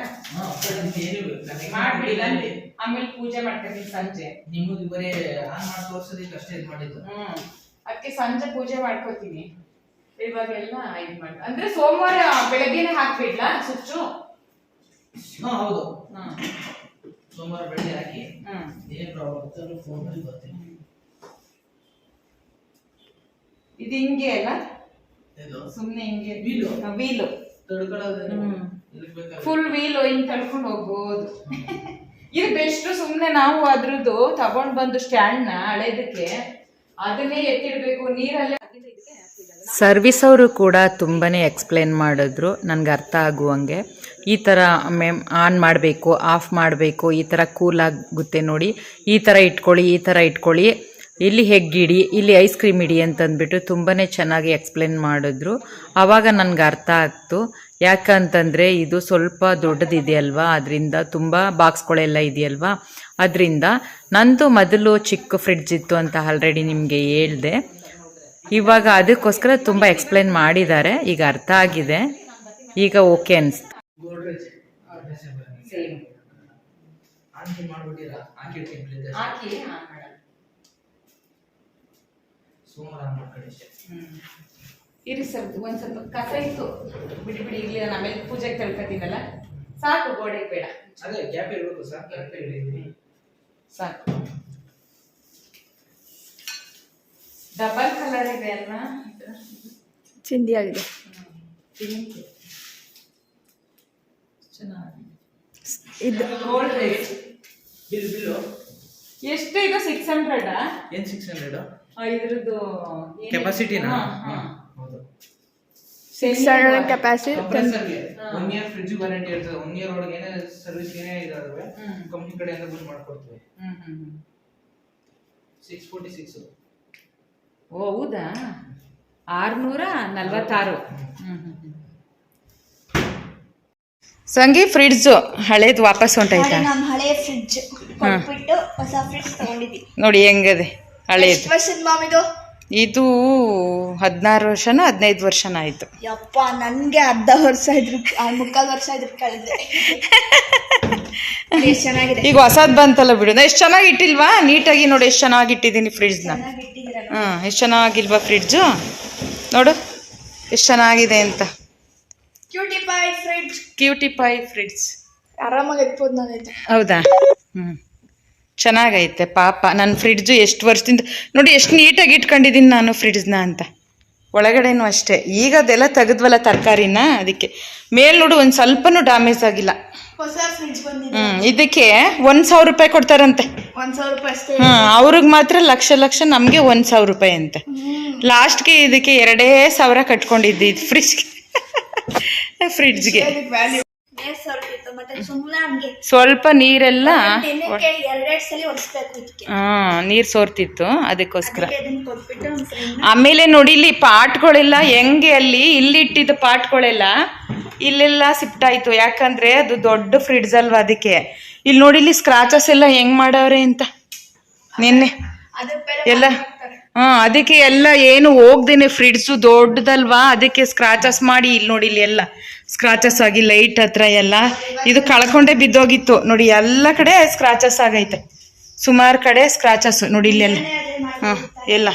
E: ಮಾಡ್ಬಿಡಿ. ಅಲ್ಲಿ. ಆಮೇಲೆ ಪೂಜೆ ಮಾಡ್ತೀನಿ ಸಂಜೆ.
D: ನಿಮಗೆ ಬರೀ ಆನ್ ಮಾಡಿ ತೋರ್ಸೋದಕ್ಕೆ ಅಷ್ಟೇ ಇದು ಮಾಡಿದ್ದು.
E: ಅದಕ್ಕೆ ಸಂಜೆ ಪೂಜೆ ಮಾಡ್ಕೋತೀನಿ ಇವಾಗೆಲ್ಲ ಇದು ಮಾಡಿ ಅಂದ್ರೆ ಸೋಮವಾರ ಬೆಳಗ್ಗೆನೆ ಹಾಕ್ಬಿಡ್ಲಾ ಸುಚ್ಚು?
D: ಹಾ ಹೌದು. ಸೋಮವಾರ ಬೆಳಗ್ಗೆ ಹಾಕಿ. ಏನ್ ಪ್ರಾಬ್ಲಮ್ ಫೋನ್ ಬರ್ತೀನಿ
E: ಇದು ಹಿಂಗೆ ಅಲ್ಲ? ಸುಮ್ನೆ ಹಿಂಗೆ
D: ವೀಲು?
E: ವೀಲು. ಫುಲ್ ವೀಲ್ ಹಿಂಗ್ ತಡ್ಕೊಂಡು ಹೋಗ್ಬೋದು. ಇದು ಬೆಸ್ಟ್ ಸುಮ್ನೆ ನಾವು ಅದ್ರದ್ದು ತಗೊಂಡ್ ಬಂದು ಸ್ಟ್ಯಾಂಡ್ನ ಹಳೇದಕ್ಕೆ ಅದನ್ನೇ ಎತ್ತಿಡ್ಬೇಕು. ನೀರಲ್ಲೇ ಸರ್ವಿಸ್ ಅವರು ಕೂಡ ತುಂಬಾ ಎಕ್ಸ್ಪ್ಲೇನ್ ಮಾಡಿದ್ರು. ನನಗೆ ಅರ್ಥ ಆಗುವಂಗೆ. ಈ ಥರ ಮೆಮ್ ಆನ್ ಮಾಡಬೇಕು ಆಫ್ ಮಾಡಬೇಕು ಈ ಥರ ಕೂಲ್ ಆಗುತ್ತೆ ನೋಡಿ ಈ ಥರ ಇಟ್ಕೊಳ್ಳಿ ಈ ಥರ ಇಟ್ಕೊಳ್ಳಿ. ಇಲ್ಲಿ ಹೆಗ್ಗಿಡಿ ಇಲ್ಲಿ ಐಸ್ ಕ್ರೀಮ್ ಇಡಿ ಅಂತಂದ್ಬಿಟ್ಟು ತುಂಬಾ ಚೆನ್ನಾಗಿ ಎಕ್ಸ್ಪ್ಲೇನ್ ಮಾಡಿದ್ರು. ಆವಾಗ ನನಗೆ ಅರ್ಥ ಆಗ್ತು. ಯಾಕಂತಂದರೆ ಇದು ಸ್ವಲ್ಪ ದೊಡ್ಡದಿದೆಯಲ್ವಾ? ಅದರಿಂದ ತುಂಬ ಬಾಕ್ಸ್ಗಳೆಲ್ಲ ಇದೆಯಲ್ವಾ? ಅದರಿಂದ ನಂದು ಮೊದಲು ಚಿಕ್ಕ ಫ್ರಿಡ್ಜ್ ಇತ್ತು ಅಂತ ಆಲ್ರೆಡಿ ನಿಮಗೆ ಹೇಳಿದೆ. ಇವಾಗ ಅದಕ್ಕೋಸ್ಕರ ತುಂಬ ಎಕ್ಸ್ಪ್ಲೇನ್ ಮಾಡಿದ್ದಾರೆ. ಈಗ ಅರ್ಥ ಆಗಿದೆ. ಈಗ ಓಕೆ ಅನಿಸ್ತು. ಹಾಕಿ
D: ಸೋಮವಾರ ಮಾಡ್ಕೊಳ್ಳಿ
E: ಇರಿ ಸರ್ ಒಂದು ಸ್ವಲ್ಪ ಕಸ ಇತ್ತು. ಬಿಡಿ ಬಿಡಿ ಇಲ್ಲಿ ನಾನು ಆಮೇಲೆ ಪೂಜೆಗೆ ತಳ್ಕೊತೀನಲ್ಲ ಸಾಕು ಗೋಡೆಗೆ ಬೇಡ.
D: ಅದೇ ಗ್ಯಾಪ್ ಇರಬೇಕು ಸರ್ ಇರಲಿ.
E: ಸಾಕು. ಡಬಲ್ ಕಲರ್ ಇದೆ ಅಲ್ವಾ?
B: ಚಿಂದಿ ಆಗಿದೆ. ಇದು
E: ಗೋಲ್ಡ್ ರೇಟ್
D: ಬಿಲ್ ಬಿಲ್ಲು?
E: ಎಷ್ಟು ಇದು ಸಿಕ್ಸ್ ಹಂಡ್ರೆಡ್
D: ಏನ್ ಸಿಕ್ಸ್ ಹಂಡ್ರೆಡ್
E: ಇದ್ರದ್ದು
D: ಕೆಪಾಸಿಟಿನಾ. ಹೌದು.
B: ಸಿಕ್ಸ್ ಹಂಡ್ರೆಡ್ ಕೆಪಾಸಿಟಿ
D: ಕಂಪ್ರೆಸರ್ಗೆ ಒನ್ ಇಯರ್ ಫ್ರಿಡ್ಜ್ ವಾರಂಟಿ ಇರ್ತದೆ. ಒನ್ ಇಯರ್ ಒಳಗೆ ಏನೇ ಸರ್ವಿಸ್ ಏನೇ ಇದಾದ್ರೆ
E: ಹ್ಮ್.
D: ಕಂಪ್ನಿ ಕಡೆಯಿಂದ ಮಾಡ್ಕೊಡ್ತೀವಿ. ಸಿಕ್ಸ್ ಫೋರ್ಟಿ ಸಿಕ್ಸ್
E: ಓ ಹೌದಾ? ಆರ್ನೂರ ನಲ್ವತ್ತಾರು. ಸಂಗಿ ಫ್ರಿಡ್ಜು ಹಳೇದು ವಾಪಸ್ ಹೊಂಟೈತಾ?
B: ನಮ್ಮ ಹಳೆ ಫ್ರಿಡ್ಜ್ ಕೊಟ್ಬಿಟ್ಟು ಹೊಸ ಫ್ರಿಡ್ಜ್ ತಗೊಂಡಿದ್ವಿ
E: ನೋಡಿ ಹೆಂಗದೆ?
B: ವರ್ಷದ ಮಾಮ್ ಇದು?
E: ಹದಿನಾರು ವರ್ಷನೋ ಹದಿನೈದು ವರ್ಷನ ಆಯ್ತು.
B: ಯಪ್ಪ ನನ್ಗೆ ಅರ್ಧ ವರ್ಷ ಇದ್ರು ಆ, ಮುಕ್ಕಾಲ್ ವರ್ಷ ಇದ್ರು ಕಳೆದ್ರೆ. ಚೆನ್ನಾಗಿದೆ?
E: ಈಗ ಹೊಸದ್ ಬಂತಲ್ಲ ಬಿಡು. ಎಷ್ಟು ಚೆನ್ನಾಗಿ ಇಟ್ಟಿಲ್ವಾ? ನೀಟಾಗಿ ನೋಡಿ ಎಷ್ಟು ಚೆನ್ನಾಗಿ ಇಟ್ಟಿದ್ದೀನಿ ಫ್ರಿಡ್ಜ್ನ. ಹಾಂ ಎಷ್ಟು ಚೆನ್ನಾಗಿಲ್ವಾ ಫ್ರಿಡ್ಜು? ನೋಡು ಎಷ್ಟು ಚೆನ್ನಾಗಿದೆ ಅಂತ.
B: ಕ್ಯೂಟಿಫೈ ಫ್ರಿಡ್ಜ್
E: ಕ್ಯೂಟಿಫೈ ಫ್ರಿಡ್ಜ್
B: ಆರಾಮಾಗಿ ಇಟ್ಬೋದು ನಾನು
E: ಹೌದಾ? ಹ್ಞೂ ಚೆನ್ನಾಗೈತೆ ಪಾಪ. ನನ್ನ ಫ್ರಿಡ್ಜು ಎಷ್ಟು ವರ್ಷದಿಂದ ನೋಡಿ ಎಷ್ಟು ನೀಟಾಗಿ ಇಟ್ಕೊಂಡಿದ್ದೀನಿ ನಾನು ಫ್ರಿಡ್ಜ್ನ ಅಂತ. ಒಳಗಡೆನೂ ಅಷ್ಟೇ. ಈಗ ಅದೆಲ್ಲ ತೆಗೆದ್ವಲ್ಲ ತರಕಾರಿನ ಅದಕ್ಕೆ. ಮೇಲೆ ನೋಡು ಒಂದು ಸ್ವಲ್ಪನೂ ಡ್ಯಾಮೇಜ್ ಆಗಿಲ್ಲ. ಹ್ಞೂ ಇದಕ್ಕೆ ಒಂದು ಸಾವಿರ ರೂಪಾಯಿ ಕೊಡ್ತಾರಂತೆ. ಹ್ಞೂ ಅವ್ರಿಗೆ ಮಾತ್ರ ಲಕ್ಷ ಲಕ್ಷ ನಮಗೆ ಒಂದು ಸಾವಿರ ರೂಪಾಯಿ ಅಂತೆ. ಲಾಸ್ಟ್ಗೆ ಇದಕ್ಕೆ ಎರಡೇ ಸಾವಿರ ಕಟ್ಕೊಂಡಿದ್ದು ಇದು ಫ್ರಿಡ್ಜ್ಗೆ ಫ್ರಿಡ್ಜ್ಗೆ
B: ವ್ಯಾಲ್ಯೂ ನೇರ್ ಸಾವಿರ ಇತ್ತು ಮತ್ತೆ ಸುಮ್ಮನೆ ಹಂಗೆ
E: ಸ್ವಲ್ಪ ನೀರೆಲ್ಲ ನೀರ್ ಸೋರ್ತಿತ್ತು ಅದಕ್ಕೋಸ್ಕರ. ಆಮೇಲೆ ನೋಡಿ ಇಲ್ಲಿ ಪಾಟ್ಗಳೆಲ್ಲ ಹೆಂಗೆ ಅಲ್ಲಿ ಇಲ್ಲಿ ಇಟ್ಟಿದ್ದ ಪಾಟ್ಗಳೆಲ್ಲ ಇಲ್ಲೆಲ್ಲ ಸಿಫ್ಟ್ ಆಯ್ತು ಯಾಕಂದ್ರೆ ಅದು ದೊಡ್ಡ ಫ್ರಿಡ್ಜ್ ಅಲ್ವಾ ಅದಕ್ಕೆ. ಇಲ್ಲಿ ನೋಡಿ ಇಲ್ಲಿ ಸ್ಕ್ರಾಚಸ್ ಎಲ್ಲ ಹೆಂಗ್ ಮಾಡವ್ರೆ ಅಂತ. ನಿನ್ನೆ. ಎಲ್ಲ ಹಾ ಅದಕ್ಕೆ ಎಲ್ಲ ಏನು ಹೋಗ್ದೇನೆ ಫ್ರಿಡ್ಜು ದೊಡ್ಡದಲ್ವಾ? ಅದಕ್ಕೆ ಸ್ಕ್ರಾಚಸ್ ಮಾಡಿ ಇಲ್ಲಿ ನೋಡಿ, ಇಲ್ಲಿ ಎಲ್ಲ ಸ್ಕ್ರಾಚಸ್ ಆಗಿ ಲೈಟ್ ಹತ್ರ ಎಲ್ಲ. ಇದು ಕಳ್ಕೊಂಡೆ ಬಿದ್ದೋಗಿತ್ತು. ನೋಡಿ, ಎಲ್ಲ ಕಡೆ ಸ್ಕ್ರಾಚಸ್ ಆಗೈತೆ. ಸುಮಾರು ಕಡೆ ಸ್ಕ್ರಾಚಸ್ ನೋಡಿ ಇಲ್ಲೆಲ್ಲ ಹಾಂ, ಎಲ್ಲ.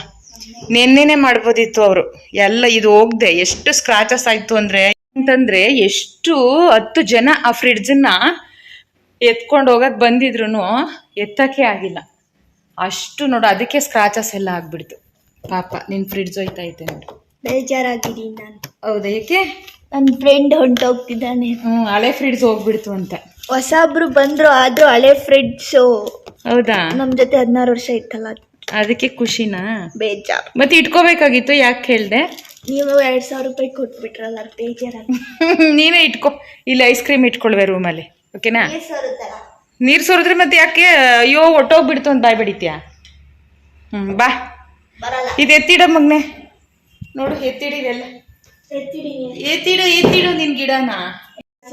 E: ನಿನ್ನೆನೆ ಮಾಡ್ಬೋದಿತ್ತು ಅವರು. ಎಲ್ಲ ಇದು ಹೋಗ್ದೆ. ಎಷ್ಟು ಸ್ಕ್ರಾಚಸ್ ಆಯ್ತು ಅಂದ್ರೆ, ಅಂತಂದ್ರೆ ಎಷ್ಟು ಹತ್ತು ಜನ ಆ ಫ್ರಿಡ್ಜನ್ನ ಎತ್ಕೊಂಡು ಹೋಗಕ್ ಬಂದಿದ್ರು ಎತ್ತಕ್ಕೆ ಆಗಿಲ್ಲ. ಅಷ್ಟು ನೋಡು ಅದಕ್ಕೆ ಸ್ಕ್ರಾಚಸ್ ಎಲ್ಲ ಆಗ್ಬಿಡ್ತು. ಪಾಪ ನಿನ್ ಫ್ರಿಡ್ಜ್ ಹೋಯ್ತೈತೆ ನೋಡು.
B: ಬೇಜಾರಾಗಿದ್ದೀನಿ ನಾನು.
E: ಹೌದಾ ಯಾಕೆ
B: ನನ್ನ ಫ್ರೆಂಡ್ ಹೊಂಟೋಗ್ತಿದ್ದಾನೆ.
E: ಹ್ಞೂ ಹಳೆ ಫ್ರಿಡ್ಜ್ ಹೋಗ್ಬಿಡ್ತು ಅಂತ.
B: ಹೊಸಬ್ರು ಬಂದ್ರು ಆದ್ರೂ ಹಳೆ ಫ್ರಿಡ್ಜ್
E: ಹೌದಾ?
B: ನಮ್ಮ ಜೊತೆ ಹದಿನಾರು ವರ್ಷ ಇತ್ತಲ್ಲ
E: ಅದಕ್ಕೆ ಖುಷಿನಾ?
B: ಬೇಜಾರು.
E: ಮತ್ತೆ ಇಟ್ಕೋಬೇಕಾಗಿತ್ತು ಯಾಕೆ ಹೇಳ್ದೆ
B: ನೀವು ಎರಡ್ ಸಾವಿರ ರೂಪಾಯಿ ಕೊಟ್ಬಿಟ್ರಲ್ಲ ಬೇಜಾರ ಬೇಜಾರಾಗಿ
E: ನೀನೇ ಇಟ್ಕೋ. ಇಲ್ಲಿ ಐಸ್ ಕ್ರೀಮ್ ಇಟ್ಕೊಳ್ವೆ ರೂಮಲ್ಲಿ ಓಕೆನಾ ನೀರು ಸುರಿದ್ರೆ ಮತ್ತೆ ಯಾಕೆ ಅಯ್ಯೋ ಒಟ್ಟೋಗ್ಬಿಡ್ತು ಅಂತ ಬಾಯ್ ಬಡಿತ್ಯಾ ಹ್ಮ್ ಬಾ.
B: ಬರಲ್ಲ.
E: ಇದು ಎತ್ತಿಡ ಮಗ್ನೆ. ನೋಡು ಎತ್ತಿಡಿ ಇವೆಲ್ಲ
B: ಎತ್ತಿಡಿ
E: ಎತ್ತಿಡು ಎತ್ತಿಡು ನಿನ್ ಗಿಡನ.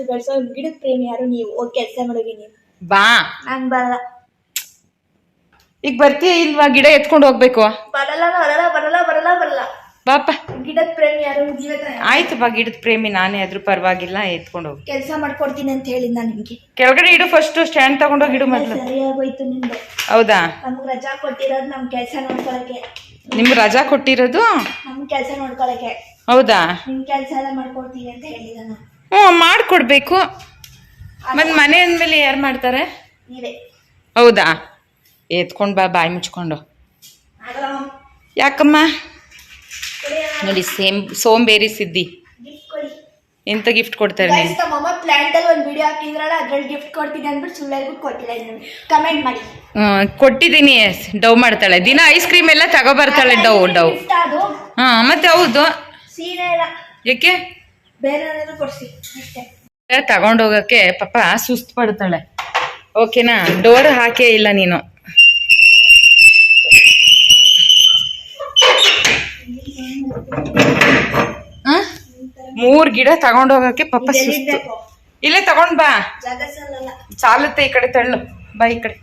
B: ಬೆಳೆಸೋ ಗಿಡದ ಪ್ರೇಮಿ ಯಾರು? ನೀವು. ಹೋಗಿ ಕೆಲಸ ಮಾಡೋಗಿ ನೀವು
E: ಬಾ.
B: ನಂಗೆ ಬರಲ್ಲ.
E: ಈಗ ಬರ್ತೀಯ ಇಲ್ವಾ? ಗಿಡ ಎತ್ಕೊಂಡು ಹೋಗ್ಬೇಕು.
B: ಬರಲ್ಲ ಬರಲ್ಲ ಬರಲ್ಲ ಬರಲ್ಲ ಬರಲ್ಲ.
E: ಬಾಪ
B: ಗಿಡದ ಪ್ರೇಮಿ ಯಾರು?
A: ಆಯ್ತು ಬಾ ಗಿಡದ ಪ್ರೇಮಿ ನಾನೇ ಅದ್ರ ಪರವಾಗಿಲ್ಲ ಎತ್ಕೊಂಡು ಹೋಗಿ.
B: ಕೆಲಸ ಮಾಡ್ಕೊಡ್ತೀನಿ ಅಂತ ಹೇಳಿ ನಾನು ನಿಮ್ಗೆ.
A: ಕೆಳಗಡೆ ಇಡು ಫಸ್ಟ್ ಸ್ಟ್ಯಾಂಡ್ ತಗೊಂಡೋಗಿ ಇಡು ಮೊದಲು.
B: ಸರಿಯಾಗೋಯ್ತು ನಿಮ್ದು.
A: ಹೌದಾ?
B: ನಮ್ಗೆ ರಜಾ ಕೊಟ್ಟಿರೋದು ನಮ್ ಕೆಲಸ ನೋಡ್ಕೊಳಕ್ಕೆ.
A: ನಿಮ್ಗೆ ರಜಾ ಕೊಟ್ಟಿರೋದು?
B: ನಮ್ ಕೆಲಸ ನೋಡ್ಕೊಳಕ್ಕೆ.
A: ಹೌದಾ?
B: ನಿಮ್ ಕೆಲಸ ಎಲ್ಲ ಮಾಡ್ಕೊಡ್ತೀನಿ ಅಂತ ಹೇಳಿದ ನಾನು.
A: ಹ್ಞೂ ಮಾಡಿಕೊಡ್ಬೇಕು. ಮತ್ತು ಮನೆ ಅಂದ್ಮೇಲೆ ಯಾರು ಮಾಡ್ತಾರೆ?
B: ನೀವೇ.
A: ಹೌದಾ? ಎತ್ಕೊಂಡು ಬಾ ಬಾಯಿ ಮುಚ್ಕೊಂಡು. ಯಾಕಮ್ಮ? ನೋಡಿ ಸೇಮ್ ಸೋಂಬೇರಿ ಸಿದ್ದಿ. ಎಂತ ಗಿಫ್ಟ್ ಕೊಡ್ತಾರೆ
B: ನೀವು
A: ನೀನು
B: ನಮ್ಮಮ್ಮ ಪ್ಲಾಂಟ್ ಅಲ್ಲಿ ಒಂದು ವಿಡಿಯೋ ಹಾಕಿದ್ರಲ್ಲ ಅದ್ರಲ್ಲಿ ಗಿಫ್ಟ್ ಕೊಡ್ತೀನಿ ಅಂದ್ಬಿಟ್ಟು ಸುಳ್ಳು ಹೇಳ್ಬಿಟ್ಟು ಕೊಟ್ಟಿಲ್ಲ ಇನ್ನು. ಕಮೆಂಟ್ ಮಾಡಿ.
A: ಹ್ಮ್, ಕೊಟ್ಟಿದ್ದೀನಿ ಡವ್ ಮಾಡ್ತಾಳೆ. ದಿನ ಐಸ್ ಕ್ರೀಮ್ ಎಲ್ಲ ತಗೋಬರ್ತಾಳೆ ಡವ್ ಡವ್ ಹಾ ಮತ್ತೆ ಹೌದು.
B: ಸೀರೆ ಎಲ್ಲ.
A: ಏಕೆ
B: ಬೇರೆ ಏನಾದ್ರು ಕೊಡ್ಸಿ ಅಷ್ಟೇ.
A: ತಗೊಂಡೋಗಕ್ಕೆ ಪಾಪ ಸುಸ್ತು ಪಡ್ತಾಳೆ. ಓಕೆನಾ ಡೋರ್ ಹಾಕೇ ಇಲ್ಲ ನೀನು. ಮೂರ್ ಗಿಡ ತಗೊಂಡೋಗಕ್ಕೆ ಪಪ್ಪ ಸುಸ್ತು. ಇಲ್ಲೇ ತಗೊಂಡ್ ಬಾ. ಚಾಲುತ್ತೆ ಈ ಕಡೆ ತಳ್ಳು. ಬಾ ಈ ಕಡೆ.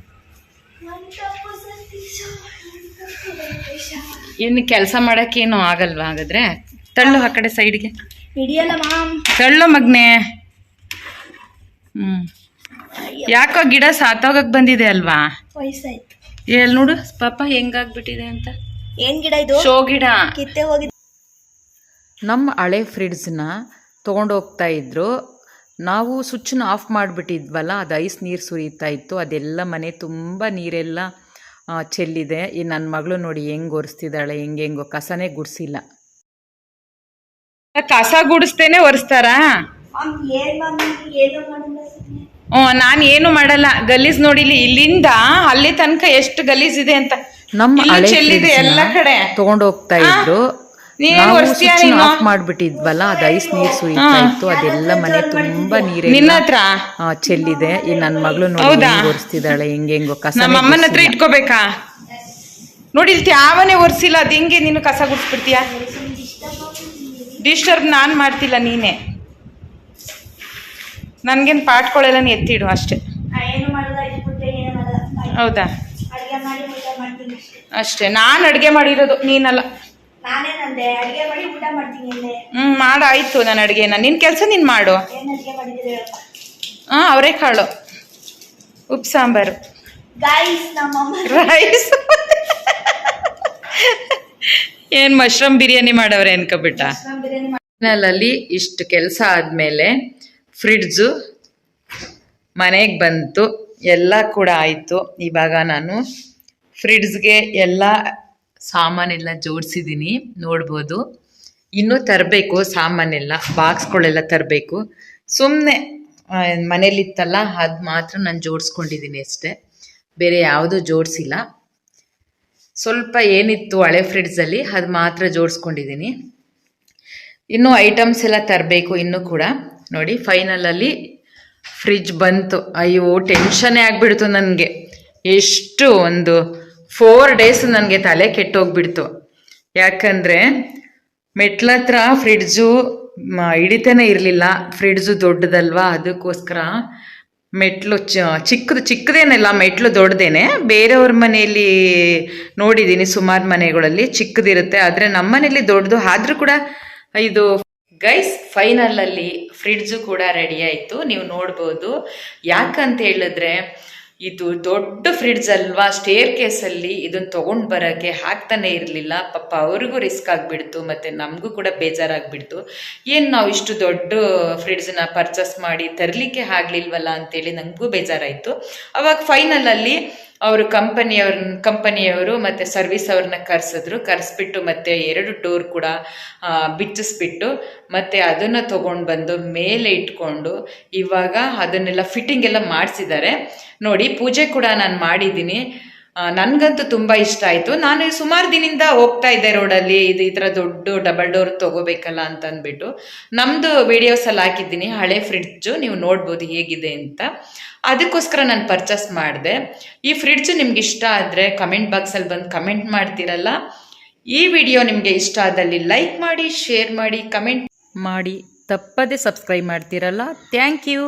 A: ಏನು ಕೆಲಸ ಮಾಡಕ್ಕೇನು ಆಗಲ್ವಾ ಹಾಗಾದ್ರೆ? ತಳ್ಳು ಆ ಕಡೆ ಸೈಡ್ಗೆ. ತಳ್ಳು ಮಗ್ನೆ. ಹ್ಮ್. ಯಾಕೋ ಗಿಡ ಸಾತೋಗಕ್ ಬಂದಿದೆ ಅಲ್ವಾ?
B: ಎಲ್ಲಿ
A: ಎಲ್ ನೋಡು ಪಾಪ ಹೆಂಗಾಗ್ಬಿಟ್ಟಿದೆ ಅಂತ.
B: ಏನ್ ಗಿಡ ಇದು?
A: ಶೋ ಗಿಡ.
B: ಕಿತ್ತೆ ಹೋಗಿ
A: ನಮ್ಮ ಹಳೆ ಫ್ರಿಡ್ಜ್ನ ತೊಗೊಂಡೋಗ್ತಾ ಇದ್ರು. ನಾವು ಸ್ವಿಚ್ನ ಆಫ್ ಮಾಡಿಬಿಟ್ಟಿದ್ವಲ್ಲ ಅದು ಐಸ್ ನೀರು ಸುರಿತಾ ಇತ್ತು. ಅದೆಲ್ಲ ಮನೆ ತುಂಬ ನೀರೆಲ್ಲ ಚೆಲ್ಲಿದೆ. ಈ ನನ್ನ ಮಗಳು ನೋಡಿ ಹೆಂಗೆ ಒರೆಸ್ತಿದ್ದಾಳೆ ಹೆಂಗೆ ಹೆಂಗೋ ಕಸನೇ ಗುಡಿಸಿಲ್ಲ. ಕಸ ಗುಡಿಸ್ತೇನೆ ಒರೆಸ್ತಾರಾ. ಹ್ಞೂ ನಾನು ಏನು ಮಾಡಲ್ಲ. ಗಲೀಜ್ ನೋಡಿಲಿ ಇಲ್ಲಿಂದ ಅಲ್ಲಿ ತನಕ ಎಷ್ಟು ಗಲೀಜ್ ಇದೆ ಅಂತ.
E: ನಮ್ಮ
A: ಚೆಲ್ಲಿದೆ ಎಲ್ಲ ಕಡೆ.
E: ತಗೊಂಡೋಗ್ತಾ ಇದ್ರು. ನಾವು
A: ಒರೆಸ್ತೀಯಾ
E: ಸ್ವಿಚ್
A: ನೀನು?
E: ಆಫ್ ಮಾಡ್ಬಿಟ್ಟಿದ್ವಲ್ಲ? ಅದು ಐಸ್ ನೀರ್ ಸುರಿತಾ ಇತ್ತು ಅದೆಲ್ಲ ಮನೆ ತುಂಬಾ
A: ನಿನ್ನ
E: ನೀರೆಲ್ಲ
A: ಹತ್ರ?
E: ಆ, ಚೆಲ್ಲಿದೆ. ಈ ನನ್ನ ಮಗಳು ನೋಡಿ ಒರೆಸ್ತಿದ್ದಾಳೆ ಹೆಂಗ್ ಹೆಂಗೋ ಕಸ
A: ನಮ್ಮ ಅಮ್ಮನ ಹತ್ರ ಇಟ್ಕೋಬೇಕಾ? ನೋಡಿ ಇಲ್ಲಿ ಯಾವನೇ ಒರೆಸಿಲ್ಲ ಅದು ಹೆಂಗೆ ನೀನು ಕಸ ಗುಡ್ಸ್ಬಿಡ್ತೀಯ? ಡಿಸ್ಟರ್ಬ್ ನಾನು ಮಾಡ್ತಿಲ್ಲ ನೀನೇ. ನನಗೇನು ಪಾಟ್ಗಳೆಲ್ಲ ನೀ ಎತ್ತಿಡು ಅಷ್ಟೇ. ಹೌದಾ?
B: ಅಷ್ಟೇ.
A: ನಾನು ಅಡುಗೆ ಮಾಡಿರೋದು ನೀನಲ್ಲ.
B: ನಾನೇನಂದೆ ಅಡಿಗೆ ಮಾಡಿ ಊಟ ಮಾಡ್ತೀನಿ ಇಲ್ಲೇ
A: ಹ್ಞೂ ಮಾಡಾಯ್ತು ನಾನು ಅಡುಗೆನ. ನಿನ್ನ ಕೆಲಸ ನೀನು ಮಾಡು.
B: ಏನ್ ಅವರೇ ಕಾಳು
A: ಹಾಂ ಅವರೇಕಾಳು ಉಪ್ಪು ಸಾಂಬಾರು.
B: ನಮ್ಮಮ್ಮ.
A: ರೈಸ್ ಏನ್ ಮಶ್ರೂಮ್ ಬಿರಿಯಾನಿ ಮಾಡವ್ರೆ ಅನ್ಕೋಬಿಟ್ಟ?
B: ಬಿರಿಯಾನಿ ಮಾಡಿ
A: ಅಲ್ಲಿ ಇಷ್ಟು ಕೆಲಸ ಆದಮೇಲೆ ಫ್ರಿಡ್ಜು ಮನೆಗೆ ಬಂತು. ಎಲ್ಲ ಕೂಡ ಆಯಿತು. ಇವಾಗ ನಾನು ಫ್ರಿಡ್ಜ್ಗೆ ಎಲ್ಲ ಸಾಮಾನೆಲ್ಲ ಜೋಡಿಸಿದ್ದೀನಿ ನೋಡ್ಬೋದು. ಇನ್ನೂ ತರಬೇಕು, ಸಾಮಾನೆಲ್ಲ, ಬಾಕ್ಸ್ಗಳೆಲ್ಲ ತರಬೇಕು. ಸುಮ್ಮನೆ ಮನೇಲಿತ್ತಲ್ಲ, ಅದು ಮಾತ್ರ ನಾನು ಜೋಡಿಸ್ಕೊಂಡಿದ್ದೀನಿ ಅಷ್ಟೇ. ಬೇರೆ ಯಾವುದೂ ಜೋಡಿಸಿಲ್ಲ. ಸ್ವಲ್ಪ ಏನಿತ್ತು ಹಳೆ ಫ್ರಿಡ್ಜಲ್ಲಿ, ಅದು ಮಾತ್ರ ಜೋಡಿಸ್ಕೊಂಡಿದ್ದೀನಿ ಇನ್ನೂ ಐಟಮ್ಸ್ ಎಲ್ಲ ತರಬೇಕು ಇನ್ನೂ ಕೂಡ. ನೋಡಿ, ಫೈನಲಲ್ಲಿ ಫ್ರಿಜ್ ಬಂತು. ಅಯ್ಯೋ ಟೆನ್ಷನ್ನೇ ಆಗಿಬಿಡ್ತು ನನಗೆ. ಎಷ್ಟು ಒಂದು ಫೋರ್ ಡೇಸ್ ನನಗೆ ತಲೆ ಕೆಟ್ಟೋಗ್ಬಿಡ್ತು. ಯಾಕಂದರೆ ಮೆಟ್ಲತ್ರ ಫ್ರಿಡ್ಜು ಹಿಡಿತಾನೆ ಇರಲಿಲ್ಲ. ಫ್ರಿಡ್ಜು ದೊಡ್ಡದಲ್ವಾ? ಅದಕ್ಕೋಸ್ಕರ ಮೆಟ್ಲು ಚಿಕ್ಕದು ಚಿಕ್ಕದೇನಲ್ಲ, ಮೆಟ್ಲು ದೊಡ್ಡದೇನೆ. ಬೇರೆಯವ್ರ ಮನೆಯಲ್ಲಿ ನೋಡಿದ್ದೀನಿ ಸುಮಾರು ಮನೆಗಳಲ್ಲಿ ಚಿಕ್ಕದಿರುತ್ತೆ. ಆದರೆ ನಮ್ಮ ಮನೇಲಿ ದೊಡ್ಡದು ಆದರೂ ಕೂಡ ಇದು ಗೈಸ್ ಫೈನಲಲ್ಲಿ ಫ್ರಿಡ್ಜು ಕೂಡ ರೆಡಿ ಆಯಿತು. ನೀವು ನೋಡ್ಬೋದು. ಯಾಕಂತ ಹೇಳಿದ್ರೆ ಇದು ದೊಡ್ಡ ಫ್ರಿಡ್ಜ್ ಅಲ್ವಾ? ಸ್ಟೇರ್ ಕೇಸಲ್ಲಿ ಇದನ್ನು ತೊಗೊಂಡು ಬರೋಕ್ಕೆ ಹಾಕ್ತಾನೆ ಇರಲಿಲ್ಲ. ಪಾಪ ಅವ್ರಿಗೂ ರಿಸ್ಕ್ ಆಗಿಬಿಡ್ತು, ಮತ್ತು ನಮಗೂ ಕೂಡ ಬೇಜಾರಾಗ್ಬಿಡ್ತು. ಏನು ನಾವು ಇಷ್ಟು ದೊಡ್ಡ ಫ್ರಿಡ್ಜನ್ನ ಪರ್ಚೇಸ್ ಮಾಡಿ ತರಲಿಕ್ಕೆ ಆಗ್ಲಿಲ್ವಲ್ಲ ಅಂತೇಳಿ ನನಗೂ ಬೇಜಾರಾಯಿತು. ಅವಾಗ ಫೈನಲಲ್ಲಿ ಅವರು ಕಂಪನಿಯವ್ರ ಕಂಪನಿಯವರು ಮತ್ತು ಸರ್ವಿಸ್ ಅವ್ರನ್ನ ಕರೆಸಿದ್ರು. ಕರೆಸ್ಬಿಟ್ಟು ಮತ್ತೆ ಎರಡು ಡೋರ್ ಕೂಡ ಬಿಚ್ಚಿಸ್ಬಿಟ್ಟು ಮತ್ತು ಅದನ್ನು ತೊಗೊಂಡು ಬಂದು ಮೇಲೆ ಇಟ್ಕೊಂಡು ಇವಾಗ ಅದನ್ನೆಲ್ಲ ಫಿಟ್ಟಿಂಗ್ ಎಲ್ಲ ಮಾಡಿಸಿದ್ದಾರೆ. ನೋಡಿ, ಪೂಜೆ ಕೂಡ ನಾನು ಮಾಡಿದ್ದೀನಿ. ನನಗಂತೂ ತುಂಬ ಇಷ್ಟ ಆಯ್ತು. ನಾನು ಸುಮಾರು ದಿನದಿಂದ ಹೋಗ್ತಾ ಇದ್ದೆ ರೋಡಲ್ಲಿ. ಇದು ಈ ಥರ ದೊಡ್ಡ ಡಬಲ್ ಡೋರ್ ತಗೋಬೇಕಲ್ಲ ಅಂತ ಅಂದ್ಬಿಟ್ಟು ವಿಡಿಯೋಸ್ ಎಲ್ಲ ಹಾಕಿದ್ದೀನಿ. ಹಳೆ ಫ್ರಿಡ್ಜು ನೀವು ನೋಡ್ಬೋದು ಹೇಗಿದೆ ಅಂತ. ಅದಕ್ಕೋಸ್ಕರ ನಾನು ಪರ್ಚೇಸ್ ಮಾಡಿದೆ. ಈ ಫ್ರಿಡ್ಜ್ ನಿಮ್ಗೆ ಇಷ್ಟ ಆದರೆ ಕಮೆಂಟ್ ಬಾಕ್ಸಲ್ಲಿ ಬಂದು ಕಮೆಂಟ್ ಮಾಡ್ತೀರಲ್ಲ. ಈ ವಿಡಿಯೋ ನಿಮಗೆ ಇಷ್ಟ ಆದಲ್ಲಿ ಲೈಕ್ ಮಾಡಿ ಶೇರ್ ಮಾಡಿ ಕಮೆಂಟ್
E: ಮಾಡಿ. ತಪ್ಪದೆ ಸಬ್ಸ್ಕ್ರೈಬ್ ಮಾಡ್ತೀರಲ್ಲ. Thank you